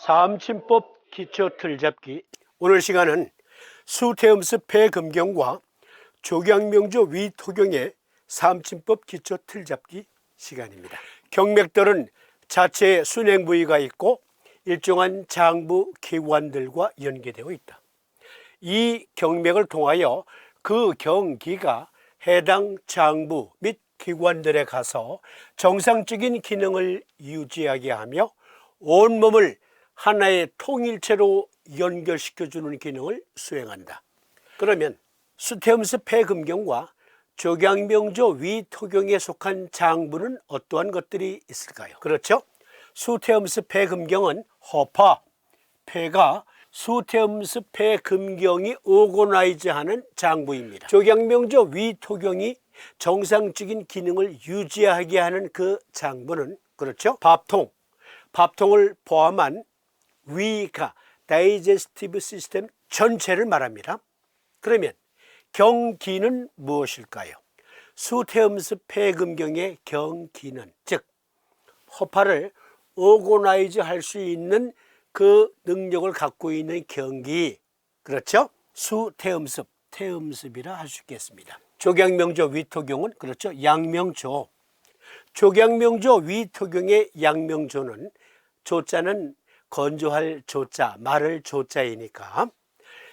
사암침법 기초 틀잡기 오늘 시간은 수태음수 폐금경과 조경명조 위토경의 사암침법 기초 틀잡기 시간입니다. 경맥들은 자체 순행 부위가 있고 일정한 장부 기관들과 연계되어 있다. 이 경맥을 통하여 그 경기가 해당 장부 및 기관들에 가서 정상적인 기능을 유지하게 하며 온몸을 하나의 통일체로 연결시켜주는 기능을 수행한다. 그러면 수태음수 폐금경과 조경명조 위토경에 속한 장부는 어떠한 것들이 있을까요? 그렇죠? 수태음수 폐금경은 허파, 폐가 수태음수 폐금경이 오고나이즈하는 장부입니다. 조경명조 위토경이 정상적인 기능을 유지하게 하는 그 장부는 그렇죠? 밥통, 밥통을 포함한 위가 다이제스티브 시스템 전체를 말합니다. 그러면 경기는 무엇일까요? 수태음수 폐금경의 경기는 즉 허파를 오고나이즈 할 수 있는 그 능력을 갖고 있는 경기 그렇죠? 수태음습 태음습이라 할 수 있겠습니다. 조경명조 위토경은 그렇죠? 양명조 조경명조 위토경의 양명조는 조자는 건조할 조자 말을 조자이니까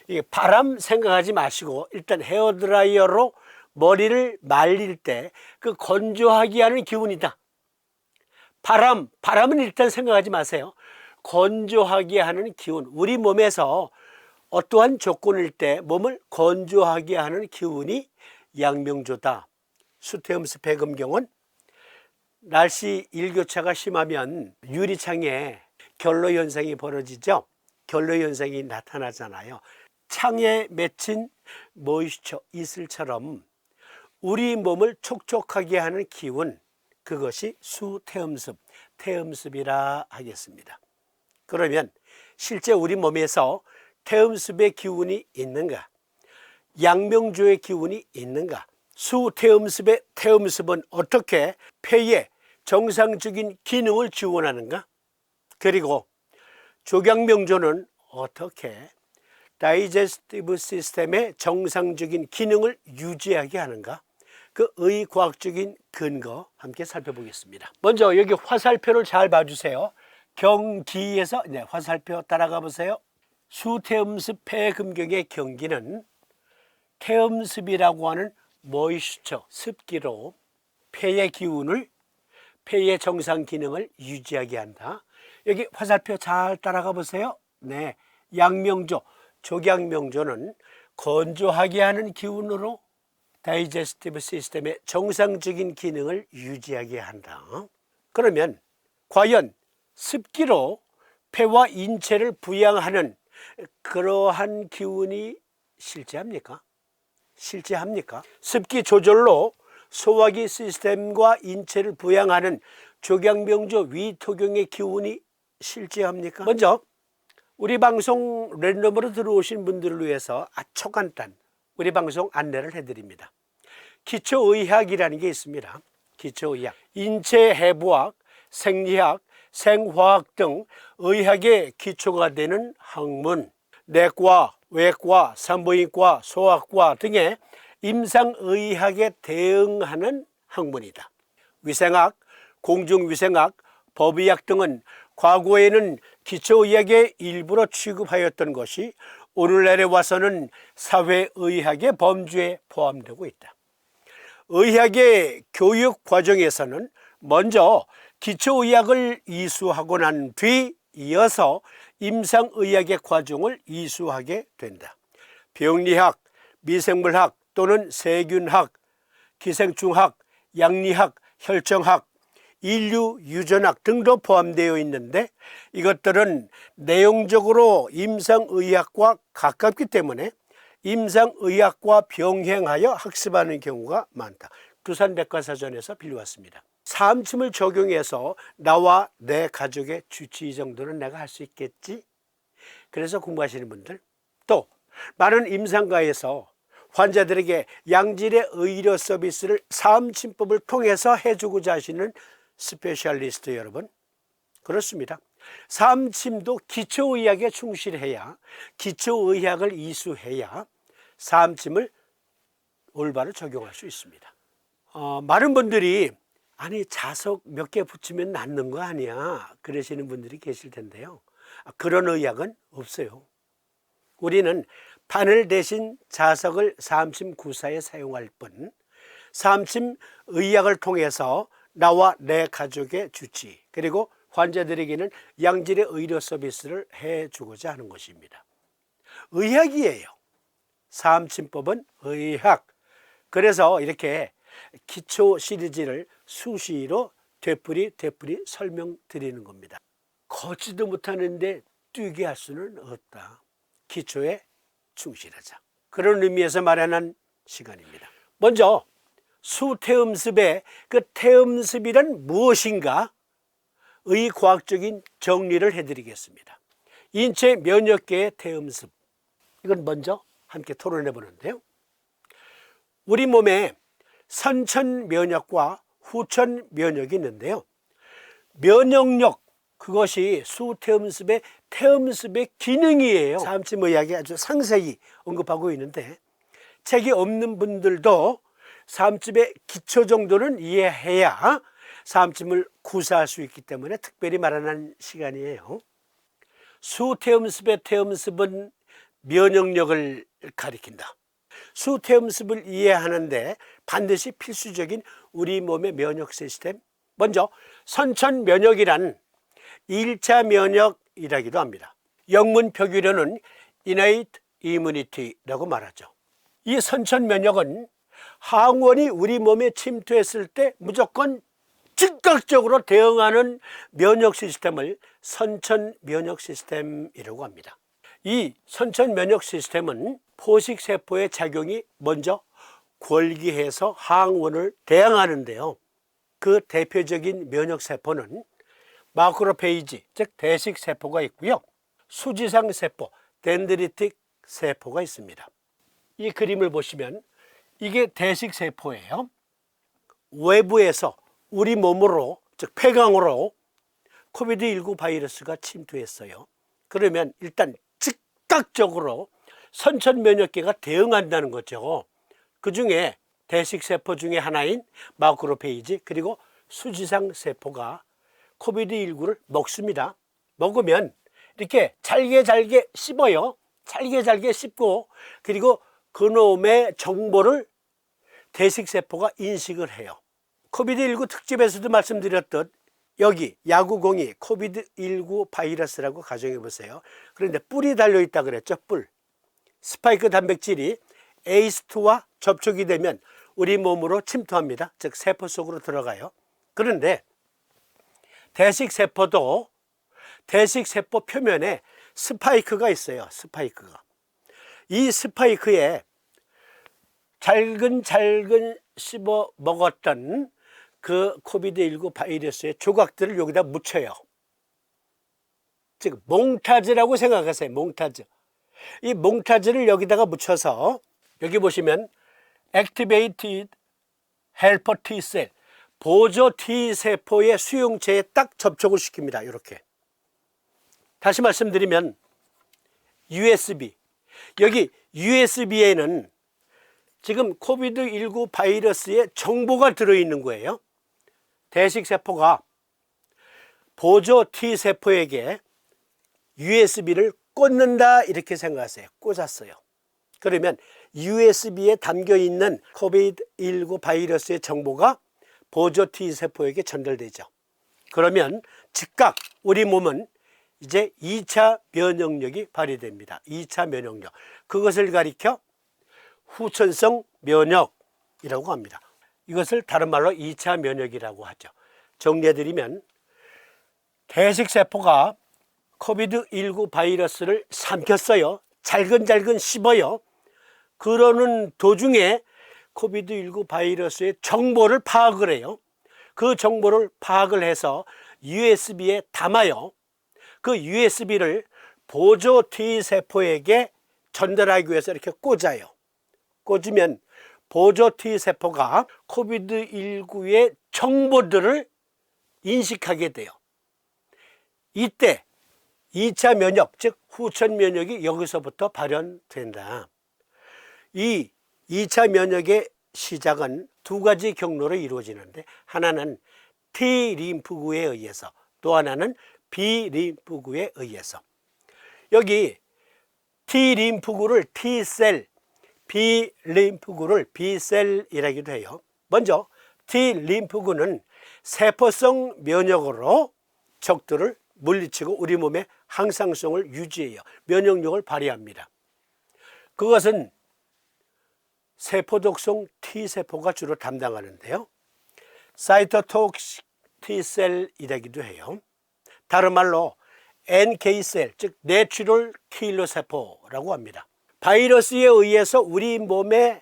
이 바람 생각하지 마시고 일단 헤어드라이어로 머리를 말릴 때 그 건조하게 하는 기운이다. 바람, 바람은 일단 생각하지 마세요. 건조하게 하는 기운. 우리 몸에서 어떠한 조건일 때 몸을 건조하게 하는 기운이 양명조다. 수태음수 배금경은 날씨 일교차가 심하면 유리창에 결로 현상이 벌어지죠. 결로 현상이 나타나잖아요. 창에 맺힌 모이스처 이슬처럼 우리 몸을 촉촉하게 하는 기운 그것이 수태음습, 태음습이라 하겠습니다. 그러면 실제 우리 몸에서 태음습의 기운이 있는가? 양명조의 기운이 있는가? 수태음습의 태음습은 어떻게 폐에 정상적인 기능을 지원하는가? 그리고 조경명조는 어떻게 다이제스티브 시스템의 정상적인 기능을 유지하게 하는가? 그 의과학적인 근거 함께 살펴보겠습니다. 먼저 여기 화살표를 잘 봐주세요. 경기에서 네, 화살표 따라가 보세요. 수태음습 폐금경의 경기는 태음습이라고 하는 모이스처 습기로 폐의 기운을 폐의 정상 기능을 유지하게 한다. 여기 화살표 잘 따라가 보세요. 네, 양명조, 조경명조는 건조하게 하는 기운으로 다이제스티브 시스템의 정상적인 기능을 유지하게 한다. 그러면 과연 습기로 폐와 인체를 부양하는 그러한 기운이 실제합니까? 실제합니까? 습기 조절로 소화기 시스템과 인체를 부양하는 조경명조 위토경의 기운이 실제합니까? 먼저 우리 방송 랜덤으로 들어오신 분들을 위해서 아주 간단 우리 방송 안내를 해드립니다. 기초의학이라는 게 있습니다. 기초의학, 인체 해부학, 생리학, 생화학 등 의학의 기초가 되는 학문, 내과, 외과, 산부인과, 소아과 등의 임상의학에 대응하는 학문이다. 위생학, 공중위생학, 법의학 등은 과거에는 기초의학의 일부로 취급하였던 것이 오늘날에 와서는 사회의학의 범주에 포함되고 있다. 의학의 교육 과정에서는 먼저 기초의학을 이수하고 난 뒤 이어서 임상의학의 과정을 이수하게 된다. 병리학, 미생물학 또는 세균학, 기생충학, 양리학, 혈정학, 인류 유전학 등도 포함되어 있는데 이것들은 내용적으로 임상의학과 가깝기 때문에 임상의학과 병행하여 학습하는 경우가 많다. 두산백과사전에서 빌려왔습니다. 사암침을 적용해서 나와 내 가족의 주치 이 정도는 내가 할 수 있겠지? 그래서 공부하시는 분들 또 많은 임상가에서 환자들에게 양질의 의료 서비스를 사암침법을 통해서 해주고자 하시는 스페셜리스트 여러분 그렇습니다. 삼침도 기초의학에 충실해야 기초의학을 이수해야 삼침을 올바로 적용할 수 있습니다. 어, 많은 분들이 아니 자석 몇 개 붙이면 낫는 거 아니야 그러시는 분들이 계실 텐데요. 아, 그런 의학은 없어요. 우리는 바늘 대신 자석을 삼침 구사에 사용할 뿐 삼침 의학을 통해서 나와 내 가족의 주치 그리고 환자들에게는 양질의 의료 서비스를 해주고자 하는 것입니다. 의학이에요. 삼침법은 의학. 그래서 이렇게 기초 시리즈를 수시로 되풀이 되풀이 설명드리는 겁니다. 걷지도 못하는데 뛰게 할 수는 없다. 기초에 충실하자. 그런 의미에서 마련한 시간입니다. 먼저 수태음습의 그 태음습이란 무엇인가 의 과학적인 정리를 해드리겠습니다. 인체 면역계의 태음습. 이건 먼저 함께 토론해 보는데요. 우리 몸에 선천 면역과 후천 면역이 있는데요. 면역력 그것이 수태음습의 태음습의 기능이에요. 삼침 의학에 아주 상세히 언급하고 있는데 책이 없는 분들도 삼침의 기초 정도는 이해해야 삼침을 구사할 수 있기 때문에 특별히 마련한 시간이에요. 수태음습의 태음습은 면역력을 가리킨다. 수태음습을 이해하는데 반드시 필수적인 우리 몸의 면역 시스템. 먼저 선천 면역이란 1차 면역이라기도 합니다. 영문 표기로는 innate immunity라고 말하죠. 이 선천 면역은 항원이 우리 몸에 침투했을 때 무조건 즉각적으로 대응하는 면역 시스템을 선천 면역 시스템이라고 합니다. 이 선천 면역 시스템은 포식 세포의 작용이 먼저 골기해서 항원을 대항하는데요. 그 대표적인 면역 세포는 마크로페이지, 즉 대식 세포가 있고요. 수지상 세포, 덴드리틱 세포가 있습니다. 이 그림을 보시면 이게 대식 세포예요. 외부에서 우리 몸으로 즉 폐강으로 코비드19 바이러스가 침투했어요. 그러면 일단 즉각적으로 선천 면역계가 대응한다는 거죠. 그 중에 대식 세포 중에 하나인 마크로페이지 그리고 수지상 세포가 코비드19를 먹습니다. 먹으면 이렇게 잘게 잘게 씹어요. 잘게 잘게 씹고 그리고 그놈의 정보를 대식세포가 인식을 해요. 코비드19 특집에서도 말씀드렸듯 여기 야구공이 코비드19 바이러스라고 가정해 보세요. 그런데 뿔이 달려 있다 그랬죠. 뿔. 스파이크 단백질이 에이스트와 접촉이 되면 우리 몸으로 침투합니다. 즉 세포 속으로 들어가요. 그런데 대식 세포도 대식 세포 표면에 스파이크가 있어요. 스파이크가. 이 스파이크에 잘근잘근 씹어 먹었던 그 코비드19 바이러스의 조각들을 여기다 묻혀요. 즉 몽타즈라고 생각하세요. 몽타즈. 이 몽타즈를 여기다가 묻혀서 여기 보시면 Activated Helper T 셀 보조 T 세포의 수용체에 딱 접촉을 시킵니다. 이렇게. 다시 말씀드리면 USB 여기 USB에는 지금 코비드19 바이러스의 정보가 들어있는 거예요. 대식세포가 보조 T세포에게 USB를 꽂는다 이렇게 생각하세요. 꽂았어요. 그러면 USB에 담겨 있는 코비드19 바이러스의 정보가 보조 T세포에게 전달되죠. 그러면 즉각 우리 몸은 이제 2차 면역력이 발휘됩니다. 2차 면역력. 그것을 가리켜 후천성 면역이라고 합니다. 이것을 다른 말로 2차 면역이라고 하죠. 정리해드리면 대식세포가 코비드19 바이러스를 삼켰어요. 잘근잘근 씹어요. 그러는 도중에 코비드19 바이러스의 정보를 파악을 해요. 그 정보를 파악을 해서 USB에 담아요. 그 USB를 보조 T세포에게 전달하기 위해서 이렇게 꽂아요. 꽂으면 보조 T세포가 코비드19의 정보들을 인식하게 돼요. 이때 2차 면역, 즉 후천 면역이 여기서부터 발현된다. 이 2차 면역의 시작은 두 가지 경로로 이루어지는데 하나는 T 림프구에 의해서 또 하나는 B 림프구에 의해서 여기 T 림프구를 T셀, B 림프구를 B셀이라기도 해요. 먼저 T 림프구는 세포성 면역으로 적들을 물리치고 우리 몸의 항상성을 유지해요. 면역력을 발휘합니다. 그것은 세포독성 T세포가 주로 담당하는데요. 사이토톡식 T셀이라기도 해요. 다른 말로 NK셀, 즉 내추럴 킬러 세포라고 합니다. 바이러스에 의해서 우리 몸의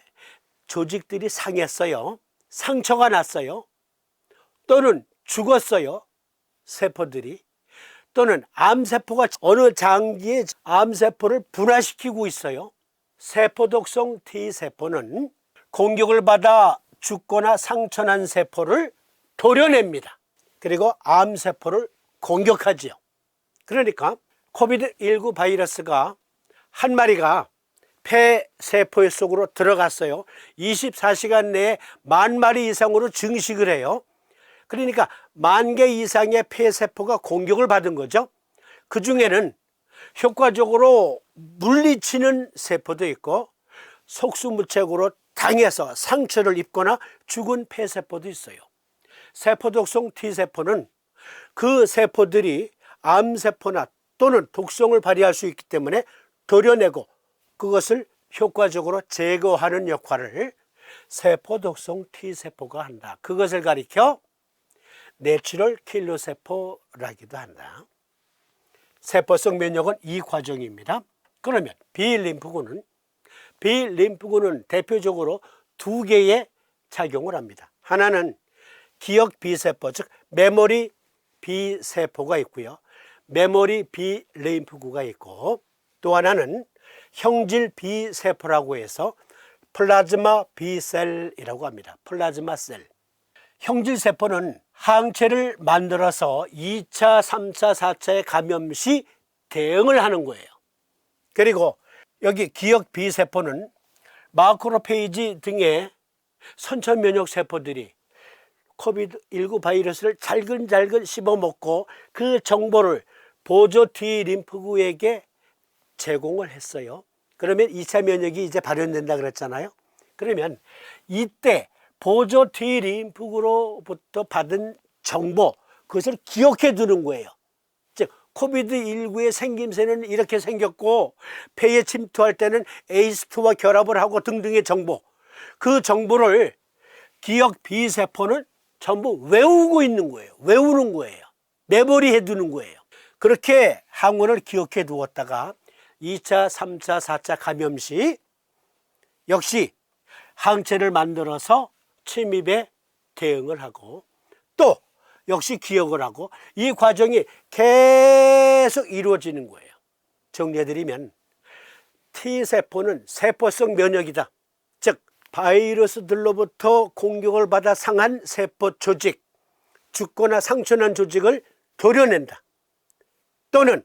조직들이 상했어요. 상처가 났어요. 또는 죽었어요. 세포들이. 또는 암세포가 어느 장기에 암세포를 분화시키고 있어요. 세포독성 T세포는 공격을 받아 죽거나 상처난 세포를 도려냅니다. 그리고 암세포를 공격하지요. 그러니까 코비드 19 바이러스가 한 마리가 폐 세포 속으로 들어갔어요. 24시간 내에 만 마리 이상으로 증식을 해요. 그러니까 만 개 이상의 폐 세포가 공격을 받은 거죠. 그 중에는 효과적으로 물리치는 세포도 있고 속수무책으로 당해서 상처를 입거나 죽은 폐세포도 있어요. 세포독성 T세포는 그 세포들이 암세포나 또는 독성을 발휘할 수 있기 때문에 도려내고 그것을 효과적으로 제거하는 역할을 세포 독성 T세포가 한다. 그것을 가리켜 내추럴 킬러 세포라기도 한다. 세포성 면역은 이 과정입니다. 그러면 비림프구는 비림프구는 대표적으로 두 개의 작용을 합니다. 하나는 기억 비세포, 즉 메모리 비세포가 있고요. 메모리 비림프구가 있고 또 하나는 형질 비세포라고 해서 플라즈마 비셀이라고 합니다. 플라즈마 셀. 형질 세포는 항체를 만들어서 2차, 3차, 4차의 감염 시 대응을 하는 거예요. 그리고 여기 기억 비세포는 마크로페이지 등의 선천 면역 세포들이 코비드19 바이러스를 잘근잘근 씹어먹고 그 정보를 보조 T 림프구에게 제공을 했어요. 그러면 2차 면역이 이제 발현된다 그랬잖아요. 그러면 이때 보조 T 림프구로부터 받은 정보 그것을 기억해 두는 거예요. 즉 코비드19의 생김새는 이렇게 생겼고 폐에 침투할 때는 에이스트와 결합을 하고 등등의 정보 그 정보를 기억 비세포는 전부 외우고 있는 거예요. 외우는 거예요. 메모리 해 두는 거예요. 그렇게 항원을 기억해 두었다가 2차, 3차, 4차 감염 시 역시 항체를 만들어서 침입에 대응을 하고 또 역시 기억을 하고 이 과정이 계속 이루어지는 거예요. 정리해드리면 T세포는 세포성 면역이다. 즉 바이러스들로부터 공격을 받아 상한 세포 조직, 죽거나 상처난 조직을 도려낸다. 또는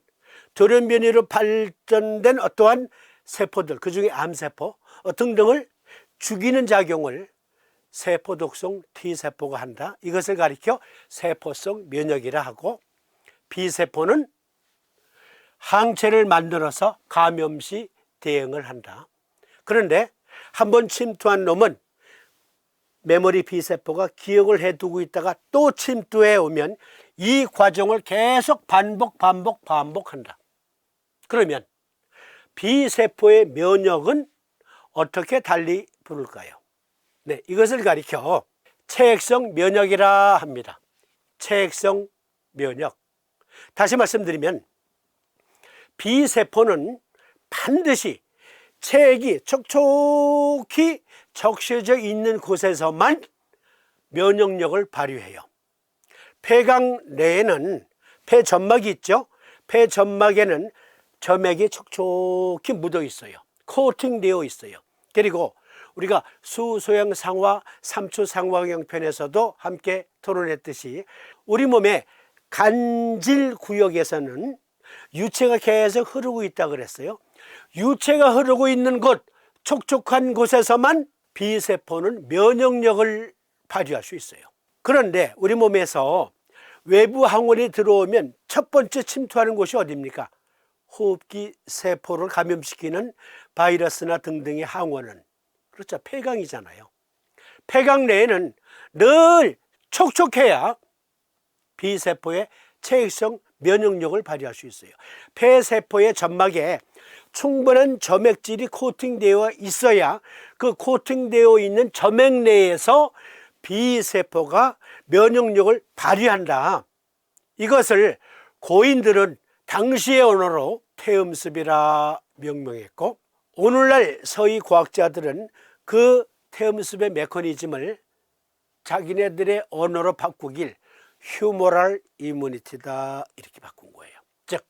돌연변이로 발전된 어떠한 세포들, 그 중에 암세포 어, 등등을 죽이는 작용을 세포 독성 T세포가 한다. 이것을 가리켜 세포성 면역이라 하고 B세포는 항체를 만들어서 감염 시 대응을 한다. 그런데 한번 침투한 놈은 메모리 B세포가 기억을 해두고 있다가 또 침투해 오면 이 과정을 계속 반복, 반복, 반복한다. 그러면 B세포의 면역은 어떻게 달리 부를까요? 네, 이것을 가리켜 체액성 면역이라 합니다. 체액성 면역. 다시 말씀드리면 B세포는 반드시 체액이 촉촉히 적셔져 있는 곳에서만 면역력을 발휘해요. 폐강 내에는 폐점막이 있죠. 폐점막에는 점액이 촉촉히 묻어 있어요. 코팅되어 있어요. 그리고 우리가 수소형 상화, 삼초 상황형 편에서도 함께 토론했듯이 우리 몸에 간질 구역에서는 유체가 계속 흐르고 있다 그랬어요. 유체가 흐르고 있는 곳, 촉촉한 곳에서만 B세포는 면역력을 발휘할 수 있어요. 그런데 우리 몸에서 외부 항원이 들어오면 첫 번째 침투하는 곳이 어디입니까? 호흡기 세포를 감염시키는 바이러스나 등등의 항원은 그렇죠. 폐강이잖아요. 폐강 내에는 늘 촉촉해야 B세포의 체액성 면역력을 발휘할 수 있어요. 폐세포의 점막에 충분한 점액질이 코팅되어 있어야 그 코팅되어 있는 점액 내에서 B세포가 면역력을 발휘한다. 이것을 고인들은 당시의 언어로 태음습이라 명명했고 오늘날 서희 과학자들은 그 태음습의 메커니즘을 자기네들의 언어로 바꾸길 휴모랄 이무니티다 이렇게 바꾼 거예요. 즉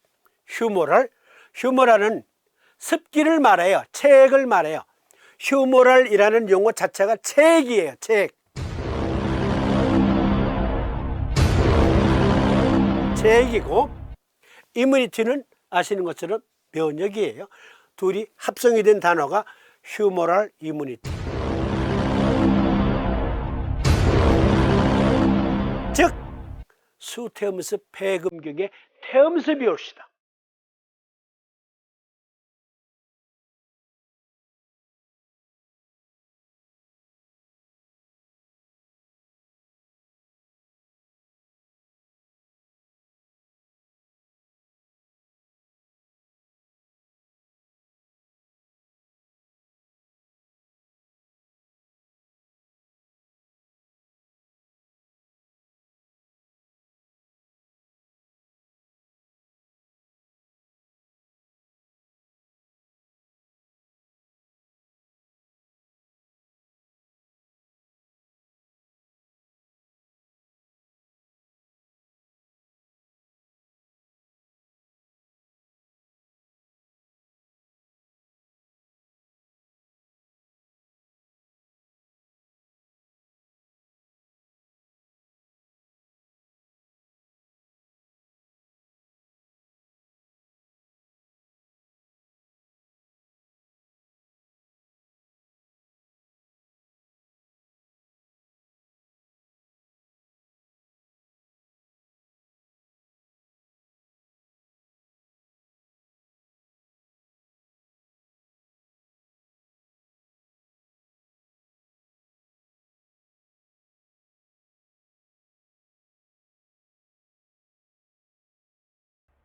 휴모랄 휴모랄은 습기를 말해요. 체액을 말해요. 휴모랄이라는 용어 자체가 체액이에요. 체액. 체액이고 이뮤니티는 아시는 것처럼 면역이에요. 둘이 합성이 된 단어가 휴모랄 이뮤니티. 즉 수태음습 폐금경의 태음습이 옵시다.